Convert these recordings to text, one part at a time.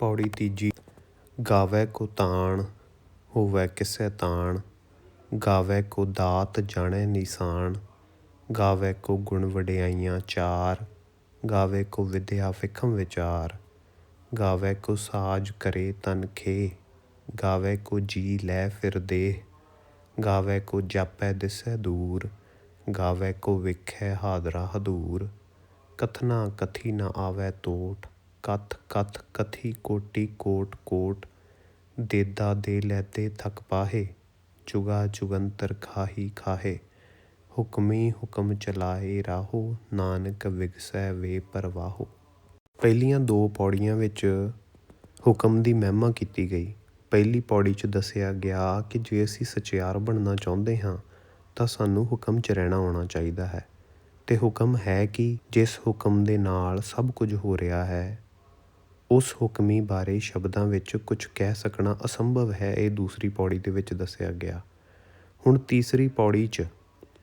ਪੌੜੀ ਤੀਜੀ, ਗਾਵੈ ਕੋ ਤਾਣ, ਹੋਵੈ ਕਿਸੈ ਤਾਣ। ਗਾਵੈ ਕੋ ਦਾਤ ਜਾਣੈ ਨਿਸ਼ਾਨ ਗਾਵੈ ਕੋ ਗੁਣ ਵਡਿਆਈਆਂ ਚਾਰ। ਗਾਵੈ ਕੋ ਵਿਦਿਆ ਫਿਖਮ ਵਿਚਾਰ, ਗਾਵੈ ਕੋ ਸਾਜ ਕਰੇ ਤਨ ਖੇ। ਗਾਵੈ ਕੋ ਜੀ ਲੈ ਫਿਰ ਦੇਹ, ਗਾਵੈ ਕੋ ਜਾਪੈ ਦਿਸੈ ਦੂਰ। ਗਾਵੈ ਕੋ ਵਿਖੈ ਹਾਦਰਾ ਹਦੂਰ, ਕਥਨਾ ਕਥੀ ਨ ਆਵੈ ਤੋਟ ਕਥ ਕਥ ਕਥੀ ਕੋਟੀ ਕੋਟ ਕੋਟ ਦੇਦਾ ਦੇ ਲੈਦੇ ਥਕ ਪਾਹੇ, ਜੁਗਾ ਜੁਗੰਤਰ ਖਾਹੀ ਖਾਹੇ, ਹੁਕਮੀ ਹੁਕਮ ਚਲਾਏ ਰਾਹੋ, ਨਾਨਕ ਵਿਗਸੈ ਵੇ ਪਰਵਾਹੋ। ਪਹਿਲੀਆਂ ਦੋ ਪੌੜੀਆਂ ਵਿੱਚ ਹੁਕਮ ਦੀ ਮਹਿਮਾ ਕੀਤੀ ਗਈ। ਪਹਿਲੀ ਪੌੜੀ 'ਚ ਦੱਸਿਆ ਗਿਆ ਕਿ ਜੇ ਅਸੀਂ ਸਚਿਆਰ ਬਣਨਾ ਚਾਹੁੰਦੇ ਹਾਂ, ਤਾਂ ਸਾਨੂੰ ਹੁਕਮ 'ਚ ਰਹਿਣਾ ਆਉਣਾ ਚਾਹੀਦਾ ਹੈ। ਤੇ ਹੁਕਮ ਹੈ ਕਿ ਜਿਸ ਹੁਕਮ ਦੇ ਨਾਲ ਸਭ ਕੁਝ ਹੋ ਰਿਹਾ ਹੈ ਉਸ ਹੁਕਮੀ ਬਾਰੇ ਸ਼ਬਦਾਂ ਵਿੱਚ ਕੁਝ ਕਹਿ ਸਕਣਾ ਅਸੰਭਵ ਹੈ, ਇਹ ਦੂਸਰੀ ਪੌੜੀ ਦੇ ਵਿੱਚ ਦੱਸਿਆ ਗਿਆ। ਹੁਣ ਤੀਸਰੀ ਪੌੜੀ 'ਚ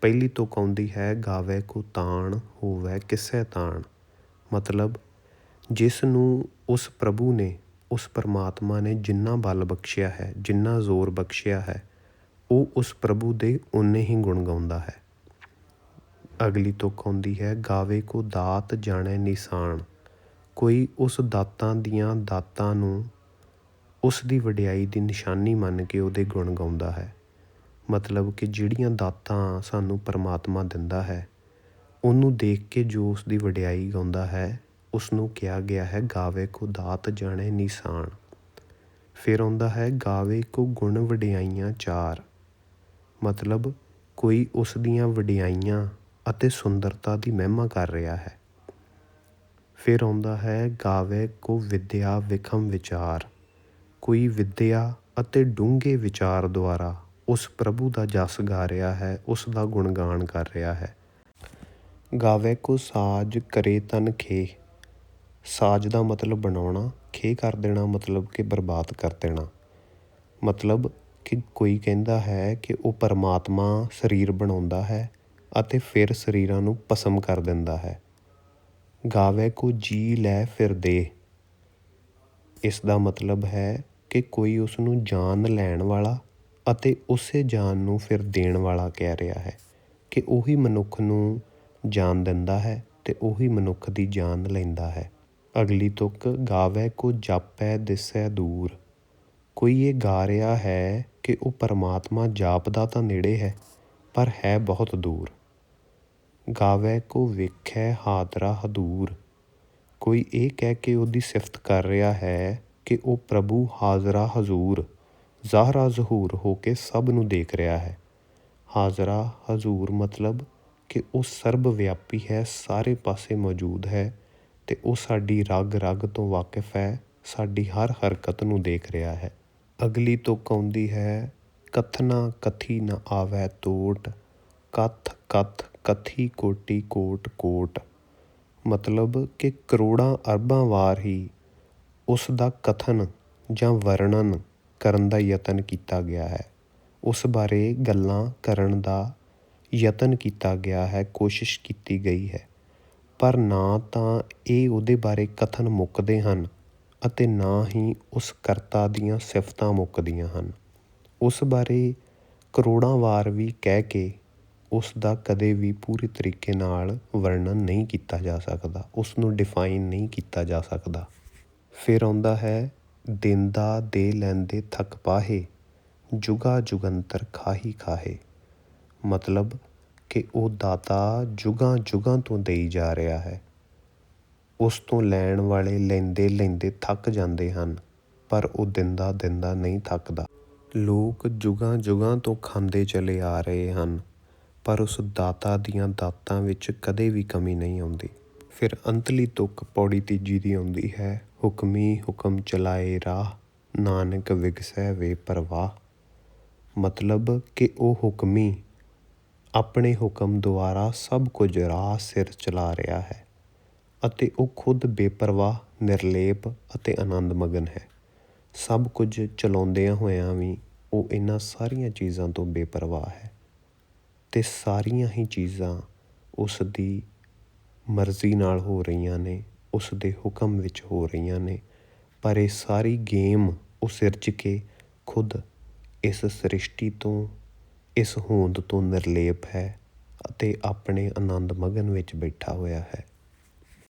ਪਹਿਲੀ ਤੋਂ ਕੌਂਦੀ ਹੈ, ਗਾਵੇ ਕੋ ਤਾਣ, ਹੋਵੇ ਕਿਸੈ ਤਾਣ। ਮਤਲਬ, ਜਿਸ ਨੂੰ ਉਸ ਪ੍ਰਭੂ ਨੇ, ਉਸ ਪਰਮਾਤਮਾ ਨੇ ਜਿੰਨਾ ਬਲ ਬਖਸ਼ਿਆ ਹੈ, ਜਿੰਨਾ ਜ਼ੋਰ ਬਖਸ਼ਿਆ ਹੈ, ਉਹ ਉਸ ਪ੍ਰਭੂ ਦੇ ਉਨੇ ਹੀ ਗੁਣ ਗਾਉਂਦਾ ਹੈ। ਅਗਲੀ ਤੁਕ ਆਉਂਦੀ ਹੈ, ਗਾਵੇ ਕੋ ਦਾਤ ਜਾਣੈ ਨਿਸ਼ਾਨ ਕੋਈ ਉਸ ਦਾਤਾਂ ਦੀਆਂ ਦਾਤਾਂ ਨੂੰ ਉਸ ਦੀ ਵਡਿਆਈ ਦੀ ਨਿਸ਼ਾਨੀ ਮੰਨ ਕੇ ਉਹਦੇ ਗੁਣ ਗਾਉਂਦਾ ਹੈ। ਮਤਲਬ ਕਿ ਜਿਹੜੀਆਂ ਦਾਤਾਂ ਸਾਨੂੰ ਪਰਮਾਤਮਾ ਦਿੰਦਾ ਹੈ, ਉਹਨੂੰ ਦੇਖ ਕੇ ਜੋ ਉਸ ਦੀ ਵਡਿਆਈ ਗਾਉਂਦਾ ਹੈ ਉਸ ਨੂੰ ਕਿਹਾ ਗਿਆ ਹੈ, ਗਾਵੇ ਕੋ ਦਾਤ ਜਾਣੇ ਨਿਸ਼ਾਨ। ਫਿਰ ਆਉਂਦਾ ਹੈ, ਗਾਵੇ ਕੋ ਗੁਣ ਵਡਿਆਈਆਂ ਚਾਰ। ਮਤਲਬ ਕੋਈ ਉਸ ਦੀਆਂ ਵਡਿਆਈਆਂ ਅਤੇ ਸੁੰਦਰਤਾ ਦੀ ਮਹਿਮਾ ਕਰ ਰਿਹਾ ਹੈ। ਫਿਰ ਆਉਂਦਾ ਹੈ, ਗਾਵੇ ਕੋ ਵਿਦਿਆ ਵਿਖਮ ਵਿਚਾਰ, ਕੋਈ ਵਿਦਿਆ ਅਤੇ ਡੂੰਘੇ ਵਿਚਾਰ ਦੁਆਰਾ ਉਸ ਪ੍ਰਭੂ ਦਾ ਜਸ ਗਾ ਰਿਹਾ ਹੈ, ਉਸ ਦਾ ਗੁਣਗਾਨ ਕਰ ਰਿਹਾ ਹੈ। ਗਾਵੇ ਕੋ ਸਾਜ ਕਰੇ ਤਨ ਖੇ, ਸਾਜ ਦਾ ਮਤਲਬ ਬਣਾਉਣਾ, ਖੇ ਕਰ ਦੇਣਾ ਮਤਲਬ ਕਿ ਬਰਬਾਦ ਕਰ ਦੇਣਾ। ਮਤਲਬ ਕਿ ਕੋਈ ਕਹਿੰਦਾ ਹੈ ਕਿ ਉਹ ਪਰਮਾਤਮਾ ਸਰੀਰ ਬਣਾਉਂਦਾ ਹੈ ਅਤੇ ਫਿਰ ਸਰੀਰਾਂ ਨੂੰ ਪਸਮ ਕਰ ਦਿੰਦਾ ਹੈ। ਗਾਵੈ ਕੋ ਜੀ ਲੈ ਫਿਰ ਦੇ ਇਸ ਦਾ ਮਤਲਬ ਹੈ ਕਿ ਕੋਈ ਉਸ ਨੂੰ ਜਾਨ ਲੈਣ ਵਾਲਾ ਅਤੇ ਉਸੇ ਜਾਨ ਨੂੰ ਫਿਰ ਦੇਣ ਵਾਲਾ ਕਹਿ ਰਿਹਾ ਹੈ ਕਿ ਉਹੀ ਮਨੁੱਖ ਨੂੰ ਜਾਨ ਦਿੰਦਾ ਹੈ ਤੇ ਉਹੀ ਮਨੁੱਖ ਦੀ ਜਾਨ ਲੈਂਦਾ ਹੈ। ਅਗਲੀ ਤੁਕ, ਗਾਵੈ ਕੋ ਜਾਪੈ ਦਿਸੈ ਦੂਰ। ਕੋਈ ਇਹ ਗਾ ਰਿਹਾ ਹੈ ਕਿ ਉਹ ਪਰਮਾਤਮਾ ਜਾਪਦਾ ਤਾਂ ਨੇੜੇ ਹੈ, ਪਰ ਹੈ ਬਹੁਤ ਦੂਰ। ਗਾਵੈ ਕੋ ਵੇਖੈ ਹਾਦਰਾ ਹਦੂਰ। ਕੋਈ ਇਹ ਕਹਿ ਕੇ ਉਹਦੀ ਸਿਫਤ ਕਰ ਰਿਹਾ ਹੈ ਕਿ ਉਹ ਪ੍ਰਭੂ ਹਾਜ਼ਰਾ ਹਜ਼ੂਰ, ਜ਼ਾਹਰਾ ਜ਼ਹੂਰ ਹੋ ਕੇ ਸਭ ਨੂੰ ਦੇਖ ਰਿਹਾ ਹੈ। ਹਾਜ਼ਰਾ ਹਜ਼ੂਰ ਮਤਲਬ ਕਿ ਉਹ ਸਰਬ ਵਿਆਪੀ ਹੈ, ਸਾਰੇ ਪਾਸੇ ਮੌਜੂਦ ਹੈ ਤੇ ਉਹ ਸਾਡੀ ਰਗ ਰਗ ਤੋਂ ਵਾਕਿਫ ਹੈ, ਸਾਡੀ ਹਰ ਹਰਕਤ ਨੂੰ ਦੇਖ ਰਿਹਾ ਹੈ। ਅਗਲੀ ਤੁਕ ਆਉਂਦੀ ਹੈ, ਕਥਨਾ ਕਥੀ ਨ ਆਵੈ ਤੋਟ, ਕਥ ਕਥ ਕਥੀ ਕੋਟੀ ਕੋਟ ਕੋਟ। ਮਤਲਬ ਕਿ ਕਰੋੜਾਂ ਅਰਬਾਂ ਵਾਰ ਹੀ ਉਸ ਦਾ ਕਥਨ ਜਾਂ ਵਰਣਨ ਕਰਨ ਦਾ ਯਤਨ ਕੀਤਾ ਗਿਆ ਹੈ। ਉਸ ਬਾਰੇ ਗੱਲਾਂ ਕਰਨ ਦਾ ਯਤਨ ਕੀਤਾ ਗਿਆ ਹੈ, ਕੋਸ਼ਿਸ਼ ਕੀਤੀ ਗਈ ਹੈ। ਪਰ ਨਾ ਤਾਂ ਇਹ ਉਹਦੇ ਬਾਰੇ ਕਥਨ ਮੁੱਕਦੇ ਹਨ ਅਤੇ ਨਾ ਹੀ ਉਸ ਕਰਤਾ ਦੀਆਂ ਸਿਫਤਾਂ ਮੁੱਕਦੀਆਂ ਹਨ। ਉਸ ਬਾਰੇ ਕਰੋੜਾਂ ਵਾਰ ਵੀ ਕਹਿ ਕੇ ਉਸ ਦਾ ਕਦੇ ਵੀ ਪੂਰੀ ਤਰੀਕੇ ਨਾਲ ਵਰਣਨ ਨਹੀਂ ਕੀਤਾ ਜਾ ਸਕਦਾ, ਉਸ ਨੂੰ ਡਿਫਾਈਨ ਨਹੀਂ ਕੀਤਾ ਜਾ ਸਕਦਾ। ਫਿਰ ਆਉਂਦਾ ਹੈ, ਦਿੰਦਾ ਦੇ ਲੈਂਦੇ ਥੱਕ ਪਾਹੇ, ਜੁਗਾ ਜੁਗੰਤਰ ਖਾਹੀ ਖਾਹੇ। ਮਤਲਬ ਕਿ ਉਹ ਦਾਤਾ ਜੁਗਾਂ ਜੁਗਾਂ ਤੋਂ ਦੇਈ ਜਾ ਰਿਹਾ ਹੈ। ਉਸ ਤੋਂ ਲੈਣ ਵਾਲੇ ਲੈਂਦੇ ਲੈਂਦੇ ਥੱਕ ਜਾਂਦੇ ਹਨ, ਪਰ ਉਹ ਦਿੰਦਾ ਦਿੰਦਾ ਨਹੀਂ ਥੱਕਦਾ। ਲੋਕ ਜੁਗਾਂ ਜੁਗਾਂ ਤੋਂ ਖਾਂਦੇ ਚਲੇ ਆ ਰਹੇ ਹਨ। ਪਰ ਉਸ ਦਾਤਾ ਦੀਆਂ ਦਾਤਾਂ ਵਿੱਚ ਕਦੇ ਵੀ ਕਮੀ ਨਹੀਂ ਆਉਂਦੀ। ਫਿਰ ਅੰਤਲੀ ਤੁਕ ਪੌੜੀ ਤੀਜੀ ਦੀ ਆਉਂਦੀ ਹੈ, ਹੁਕਮੀ ਹੁਕਮ ਚਲਾਏ ਰਾਹ, ਨਾਨਕ ਵਿਗਸੈ ਵੇ ਪਰਵਾਹ। ਮਤਲਬ ਕਿ ਉਹ ਹੁਕਮੀ ਆਪਣੇ ਹੁਕਮ ਦੁਆਰਾ ਸਭ ਕੁਝ ਰਾਹ ਸਿਰ ਚਲਾ ਰਿਹਾ ਹੈ ਅਤੇ ਉਹ ਖੁਦ ਬੇਪਰਵਾਹ, ਨਿਰਲੇਪ ਅਤੇ ਆਨੰਦ ਮਗਨ ਹੈ। ਸਭ ਕੁਝ ਚਲਾਉਂਦਿਆਂ ਹੋਇਆਂ ਵੀ ਉਹ ਇਹਨਾਂ ਸਾਰੀਆਂ ਚੀਜ਼ਾਂ ਤੋਂ ਬੇਪਰਵਾਹ ਹੈ। ਤੇ ਸਾਰੀਆਂ ਹੀ ਚੀਜ਼ਾਂ ਉਸ ਦੀ ਮਰਜ਼ੀ ਨਾਲ ਹੋ ਰਹੀਆਂ ਨੇ ਉਸ ਦੇ ਹੁਕਮ ਵਿੱਚ ਹੋ ਰਹੀਆਂ ਨੇ। ਪਰ ਇਹ ਸਾਰੀ ਗੇਮ ਉਹ ਸਿਰਜ ਕੇ ਖੁਦ ਇਸ ਸ੍ਰਿਸ਼ਟੀ ਤੋਂ, ਇਸ ਹੋਂਦ ਤੋਂ ਨਿਰਲੇਪ ਹੈ ਅਤੇ ਆਪਣੇ ਆਨੰਦ ਮਗਨ ਵਿੱਚ ਬੈਠਾ ਹੋਇਆ ਹੈ।